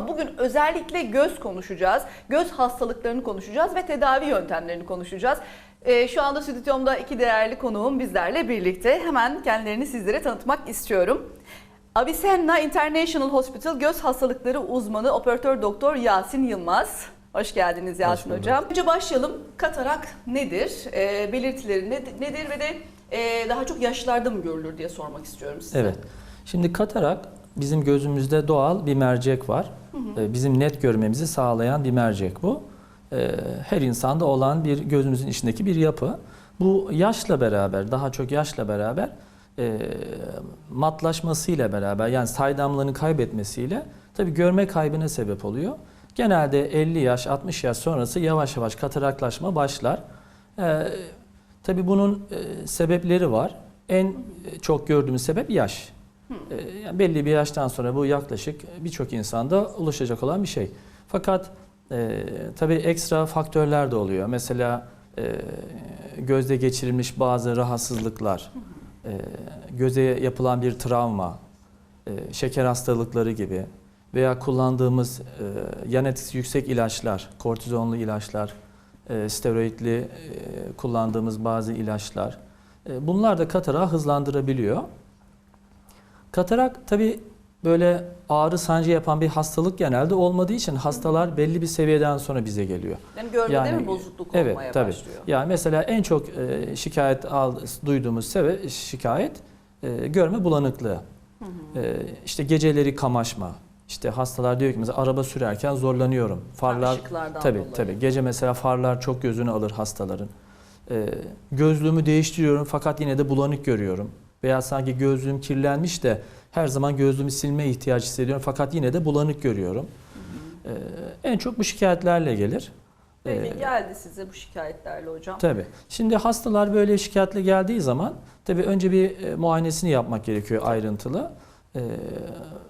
Bugün özellikle göz konuşacağız. Göz hastalıklarını konuşacağız ve tedavi yöntemlerini konuşacağız. Ee, şu anda stüdyomda iki değerli konuğum bizlerle birlikte. Hemen kendilerini sizlere tanıtmak istiyorum. Avicenna International Hospital göz hastalıkları uzmanı operatör doktor Yasin Yılmaz. Hoş geldiniz Yasin bulduk. Hocam. Önce başlayalım. Katarak nedir? Ee, belirtileri ne- nedir ve de e, daha çok yaşlarda mı görülür diye sormak istiyorum size. Evet. Şimdi katarak bizim gözümüzde doğal bir mercek var. Ee, Bizim net görmemizi sağlayan bir mercek bu. Ee, Her insanda olan bir gözümüzün içindeki bir yapı. Bu yaşla beraber, daha çok yaşla beraber e, matlaşmasıyla beraber yani saydamlığını kaybetmesiyle tabii görme kaybına sebep oluyor. Genelde 50 yaş, 60 yaş sonrası yavaş yavaş kataraklaşma başlar. Ee, tabii bunun e, sebepleri var. En çok gördüğümüz sebep yaş. Yani belli bir yaştan sonra bu yaklaşık birçok insanda ulaşacak olan bir şey. Fakat e, tabii ekstra faktörler de oluyor. Mesela e, gözde geçirilmiş bazı rahatsızlıklar, e, göze yapılan bir travma, e, şeker hastalıkları gibi veya kullandığımız e, yan etkisi yüksek ilaçlar, kortizonlu ilaçlar, e, steroidli e, kullandığımız bazı ilaçlar. E, bunlar da katarağı hızlandırabiliyor. Katarak tabi böyle ağrı sancı yapan bir hastalık genelde olmadığı için hastalar belli bir seviyeden sonra bize geliyor. Yani görmede Yani- mi bozukluk Evet, olmaya tabii. başlıyor? Yani mesela en çok e, şikayet al, duyduğumuz sebe şikayet e, görme bulanıklığı. E, işte geceleri kamaşma. İşte hastalar diyor ki mesela araba sürerken zorlanıyorum. Farlar dolayı. tabii. Gece mesela farlar çok gözünü alır hastaların. Ee, gözlüğümü değiştiriyorum fakat yine de bulanık görüyorum. Veya sanki gözlüğüm kirlenmiş de her zaman gözlüğümü silmeye ihtiyaç hissediyorum fakat yine de bulanık görüyorum. Ee, en çok bu şikayetlerle gelir. Peki Ee, geldi size bu şikayetlerle hocam. Tabii. Şimdi hastalar böyle şikayetle geldiği zaman tabii önce bir e, muayenesini yapmak gerekiyor ayrıntılı. Ee,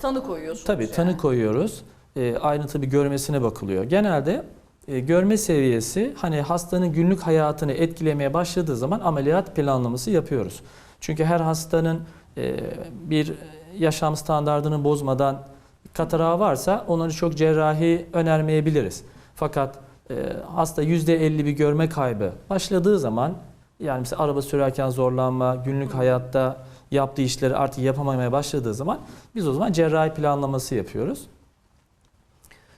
Tanı koyuyorsunuz Tabii yani. tanı koyuyoruz. E, ayrıntı bir görmesine bakılıyor. Genelde e, görme seviyesi hani hastanın günlük hayatını etkilemeye başladığı zaman ameliyat planlaması yapıyoruz. Çünkü her hastanın e, bir yaşam standartını bozmadan katarağı varsa onları çok cerrahi önermeyebiliriz. Fakat e, hasta %50 bir görme kaybı başladığı zaman yani mesela araba sürerken zorlanma, günlük hayatta yaptığı işleri artık yapamamaya başladığı zaman biz o zaman cerrahi planlaması yapıyoruz.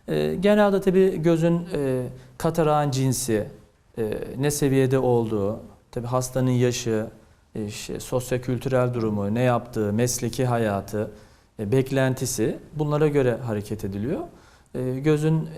E, genelde tabii gözün e, katarağın cinsi, e, ne seviyede olduğu, tabii hastanın yaşı, işte sosyokültürel durumu, ne yaptığı, mesleki hayatı, e, beklentisi bunlara göre hareket ediliyor. E, gözün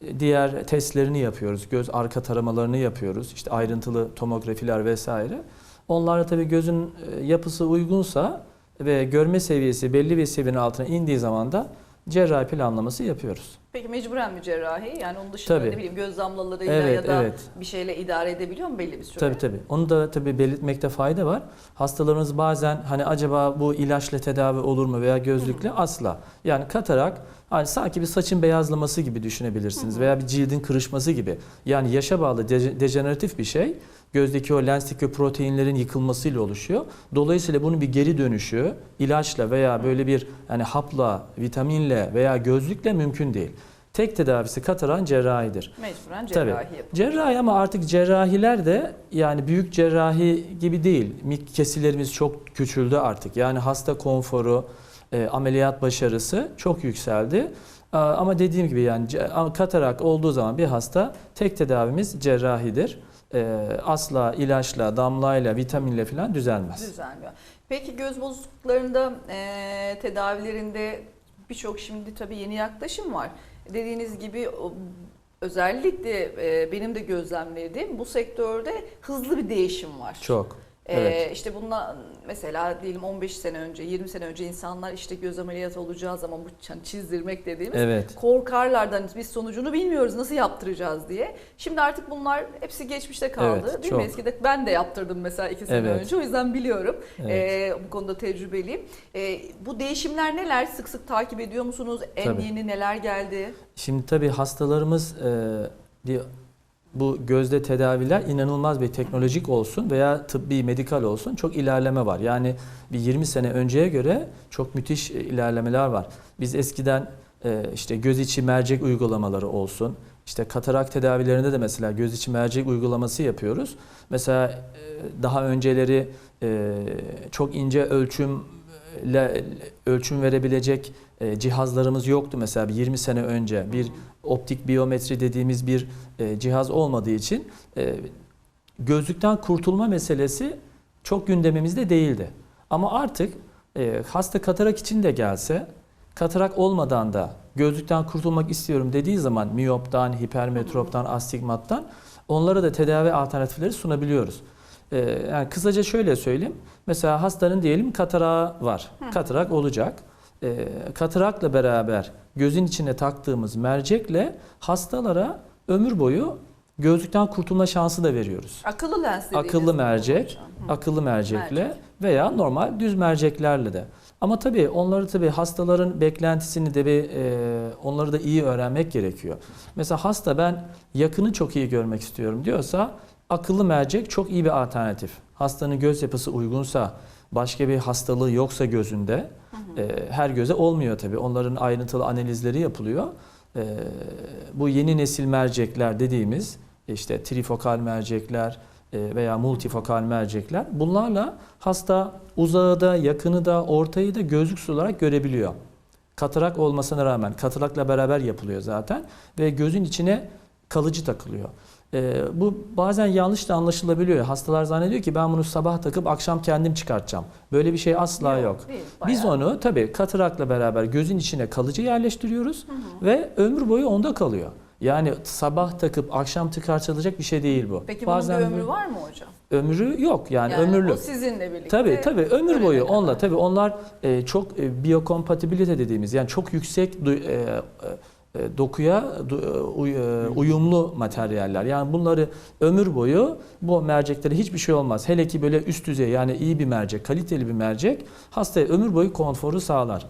e, diğer testlerini yapıyoruz. Göz arka taramalarını yapıyoruz. İşte ayrıntılı tomografiler vesaire. Onlarla tabii gözün yapısı uygunsa ve görme seviyesi belli bir seviyenin altına indiği zaman da cerrahi planlaması yapıyoruz. Peki mecburen mi cerrahi? Yani onun dışında Tabii. ne bileyim göz damlalarıyla Evet, ya da evet. bir şeyle idare edebiliyor mu belli bir süre? Tabii tabii. Onu da tabii belirtmekte fayda var. Hastalarımız bazen hani acaba bu ilaçla tedavi olur mu veya gözlükle asla. Yani katarak hani sanki bir saçın beyazlaması gibi düşünebilirsiniz veya bir cildin kırışması gibi. Yani yaşa bağlı deje- dejeneratif bir şey. Gözdeki o lensteki proteinlerin yıkılmasıyla oluşuyor. Dolayısıyla bunun bir geri dönüşü ilaçla veya böyle bir hani hapla, vitaminle veya gözlükle mümkün değil. Tek tedavisi katarağın cerrahidir. Mecburen Tabii. cerrahi yapılıyor. Cerrahi ama artık cerrahiler de yani büyük cerrahi gibi değil. Mik kesilerimiz çok küçüldü artık. Yani hasta konforu, e, ameliyat başarısı çok yükseldi. Aa, Ama dediğim gibi yani katarak olduğu zaman bir hasta tek tedavimiz cerrahidir. E, asla ilaçla, damlayla, vitaminle falan düzelmez. Düzelmiyor. Peki göz bozukluklarında e, tedavilerinde birçok şimdi tabii yeni yaklaşım var. Dediğiniz gibi özellikle e, benim de gözlemlediğim bu sektörde hızlı bir değişim var. Çok. Ee, Evet. işte bundan mesela diyelim 15 sene önce, 20 sene önce insanlar işte göz ameliyatı olacağı zaman bu hani çizdirmek dediğimiz Evet. korkarlardan biz sonucunu bilmiyoruz nasıl yaptıracağız diye. Şimdi artık bunlar hepsi geçmişte kaldı Evet, değil mi? çok. Eskide ben de yaptırdım mesela 2 sene Evet. önce o yüzden biliyorum. Evet. Ee, bu konuda tecrübeliyim. Ee, bu değişimler neler? Sık sık takip ediyor musunuz? En Tabii. yeni neler geldi? Şimdi tabii hastalarımız e, diye- bu gözde tedaviler inanılmaz bir teknolojik olsun veya tıbbi medikal olsun çok ilerleme var. Yani bir 20 sene önceye göre çok müthiş e, ilerlemeler var. Biz eskiden e, işte göz içi mercek uygulamaları olsun. İşte katarak tedavilerinde de mesela göz içi mercek uygulaması yapıyoruz. Mesela e, daha önceleri çok ince ölçümle ölçüm verebilecek cihazlarımız yoktu mesela bir 20 sene önce. Bir optik biyometri dediğimiz bir e, cihaz olmadığı için e, gözlükten kurtulma meselesi çok gündemimizde değildi. Ama artık e, hasta katarak için de gelse, katarak olmadan da gözlükten kurtulmak istiyorum dediği zaman miyoptan, hipermetroptan, astigmattan onlara da tedavi alternatifleri sunabiliyoruz. E, yani kısaca şöyle söyleyeyim. Mesela hastanın diyelim katarağı var. Katarak olacak. E, katarakla beraber gözün içine taktığımız mercekle hastalara ömür boyu gözlükten kurtulma şansı da veriyoruz. Akıllı lens Akıllı mercek, akıllı mercekle Mercek. veya normal düz merceklerle de. Ama tabii onları tabii hastaların beklentisini de bir, e, onları da iyi öğrenmek gerekiyor. Mesela hasta ben yakını çok iyi görmek istiyorum diyorsa akıllı mercek çok iyi bir alternatif. Hastanın göz yapısı uygunsa, başka bir hastalığı yoksa gözünde e, her göze olmuyor tabii. Onların ayrıntılı analizleri yapılıyor. E, bu yeni nesil mercekler dediğimiz işte trifokal mercekler e, veya multifokal mercekler bunlarla hasta uzağı da yakını da ortayı da gözlüksüz olarak görebiliyor. Katarak olmasına rağmen katarakla beraber yapılıyor zaten ve gözün içine kalıcı takılıyor. E, bu bazen yanlış da anlaşılabiliyor. Hastalar zannediyor ki ben bunu sabah takıp akşam kendim çıkartacağım. Böyle bir şey asla yok. değil, Biz onu tabii katarakla beraber gözün içine kalıcı yerleştiriyoruz ve ömür boyu onda kalıyor. Yani sabah takıp akşam çıkartılacak bir şey değil bu. Peki bunun Bazen bir ömrü var mı hocam? ömrü yok yani, Yani ömürlü. O sizinle birlikte. Tabii tabii ömür boyu kadar. onunla tabii onlar e, çok e, biyokompatibilite dediğimiz yani çok yüksek e, e, dokuya du- e, e, uyumlu materyaller. Yani bunları ömür boyu bu merceklere hiçbir şey olmaz. Hele ki böyle üst düzey yani iyi bir mercek, kaliteli bir mercek hastaya ömür boyu konforu sağlar.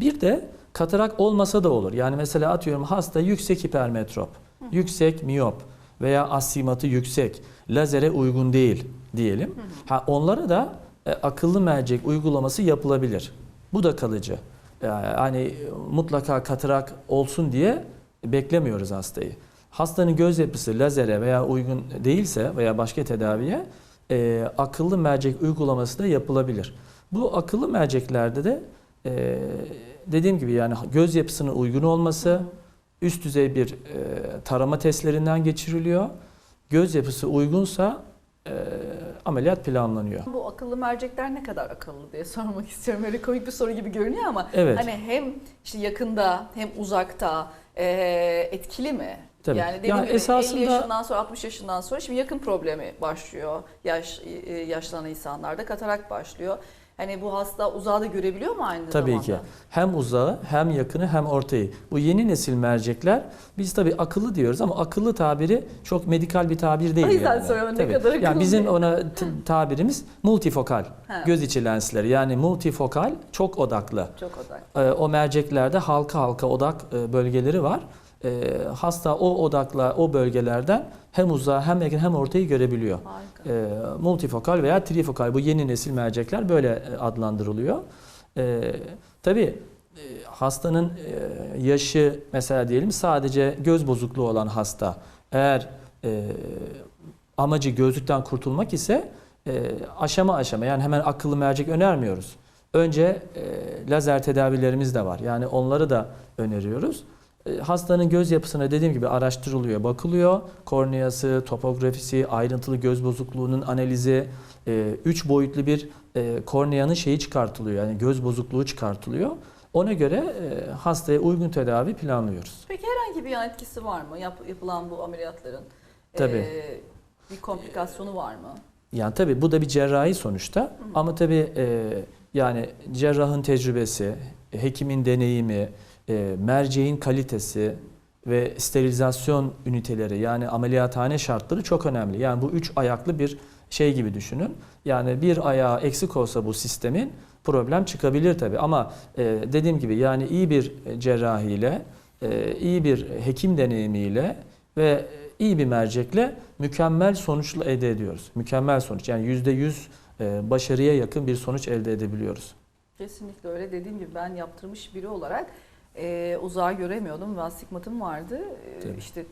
Bir de katarak olmasa da olur. Yani mesela atıyorum hasta yüksek hipermetrop, yüksek miyop veya astigmatı yüksek, lazere uygun değil diyelim. Ha onlara da e, akıllı mercek uygulaması yapılabilir. Bu da kalıcı. Yani hani mutlaka katarak olsun diye beklemiyoruz hastayı. Hastanın göz yapısı lazere veya uygun değilse veya başka tedaviye e, akıllı mercek uygulaması da yapılabilir. Bu akıllı merceklerde de e, dediğim gibi yani göz yapısına uygun olması, üst düzey bir e, tarama testlerinden geçiriliyor. Göz yapısı uygunsa e, ameliyat planlanıyor. Bu akıllı mercekler ne kadar akıllı diye sormak istiyorum. Öyle komik bir soru gibi görünüyor ama Evet. hani hem işte yakında hem uzakta e, etkili mi? Tabii. Yani dediğim Yani gibi esasında- 50 yaşından sonra 60 yaşından sonra şimdi yakın problemi başlıyor. Yaş yaşlanan insanlarda katarak başlıyor. Hani bu hasta uzağı da görebiliyor mu aynı Tabii zamanda? ki. Hem uzağı hem yakını hem ortayı. Bu yeni nesil mercekler biz tabii akıllı diyoruz ama akıllı tabiri çok medikal bir tabir değil. O yüzden yani. soruyorum, ne Tabii. kadar akıllı Yani bizim ona tabirimiz multifokal. Ha. Göz içi lensleri yani multifokal çok odaklı. Çok odak. Ee, O merceklerde halka halka odak e, bölgeleri var. Ee, Hasta o odakla o bölgelerden hem uzağı hem yakın hem ortayı görebiliyor. Harika. E, multifokal veya trifokal bu yeni nesil mercekler böyle e, adlandırılıyor. E, tabii e, hastanın e, yaşı mesela diyelim sadece göz bozukluğu olan hasta eğer e, amacı gözlükten kurtulmak ise e, aşama aşama yani hemen akıllı mercek önermiyoruz. Önce e, lazer tedavilerimiz de var. Yani onları da öneriyoruz. E, Hastanın göz yapısına dediğim gibi araştırılıyor, bakılıyor. Korneası, topografisi, ayrıntılı göz bozukluğunun analizi, e, üç boyutlu bir e, korneanın şeyi çıkartılıyor. Yani göz bozukluğu çıkartılıyor. Ona göre hastaya uygun tedavi planlıyoruz. Peki herhangi bir yan etkisi var mı yap- yapılan bu ameliyatların? Tabii. Ee, bir komplikasyonu var mı? Yani tabii bu da bir cerrahi sonuçta ama tabii e, yani cerrahın tecrübesi, hekimin deneyimi, e, merceğin kalitesi ve sterilizasyon üniteleri yani ameliyathane şartları çok önemli. Yani bu üç ayaklı bir şey gibi düşünün. Yani bir ayağı eksik olsa bu sistemin problem çıkabilir tabii ama e, dediğim gibi yani iyi bir cerrahiyle, e, iyi bir hekim deneyimiyle ve iyi bir mercekle mükemmel sonuçla elde ediyoruz. Mükemmel sonuç yani yüzde yüz e, başarıya yakın bir sonuç elde edebiliyoruz. Kesinlikle öyle. Dediğim gibi ben yaptırmış biri olarak e, uzağa göremiyordum ve astigmatım vardı. E, işte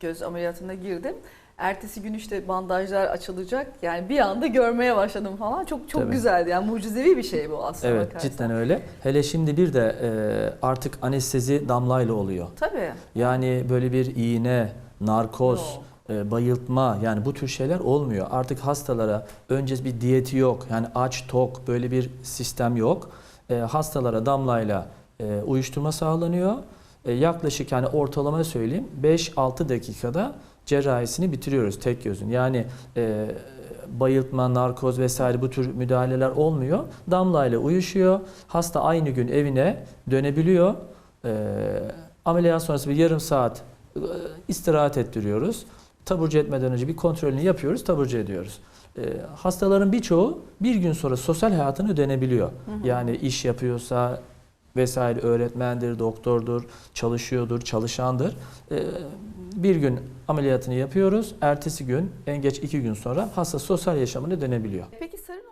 göz ameliyatına girdim. Ertesi gün işte bandajlar açılacak. Yani bir anda görmeye başladım falan. Çok çok Tabii. güzeldi. Yani mucizevi bir şey bu aslında. Evet bakarsan. cidden öyle. Hele şimdi bir de e, artık anestezi damlayla oluyor. Tabii. Yani böyle bir iğne, narkoz, Yok. e, bayıltma yani bu tür şeyler olmuyor. Artık hastalara önce bir diyeti yok. Yani aç tok böyle bir sistem yok. E, hastalara damlayla e, uyuşturma sağlanıyor. E, yaklaşık yani ortalama söyleyeyim 5-6 dakikada cerrahisini bitiriyoruz tek gözün. Yani e, bayıltma, narkoz vesaire bu tür müdahaleler olmuyor. Damlayla uyuşuyor. Hasta aynı gün evine dönebiliyor. E, ameliyat sonrası bir yarım saat e, istirahat ettiriyoruz. Taburcu etmeden önce bir kontrolünü yapıyoruz, taburcu ediyoruz. E, hastaların birçoğu bir gün sonra sosyal hayatına dönebiliyor. Yani iş yapıyorsa vesaire öğretmendir, doktordur, çalışıyordur, çalışandır. E, bir gün ameliyatını yapıyoruz. Ertesi gün en geç iki gün sonra hasta sosyal yaşamına dönebiliyor. Peki sarı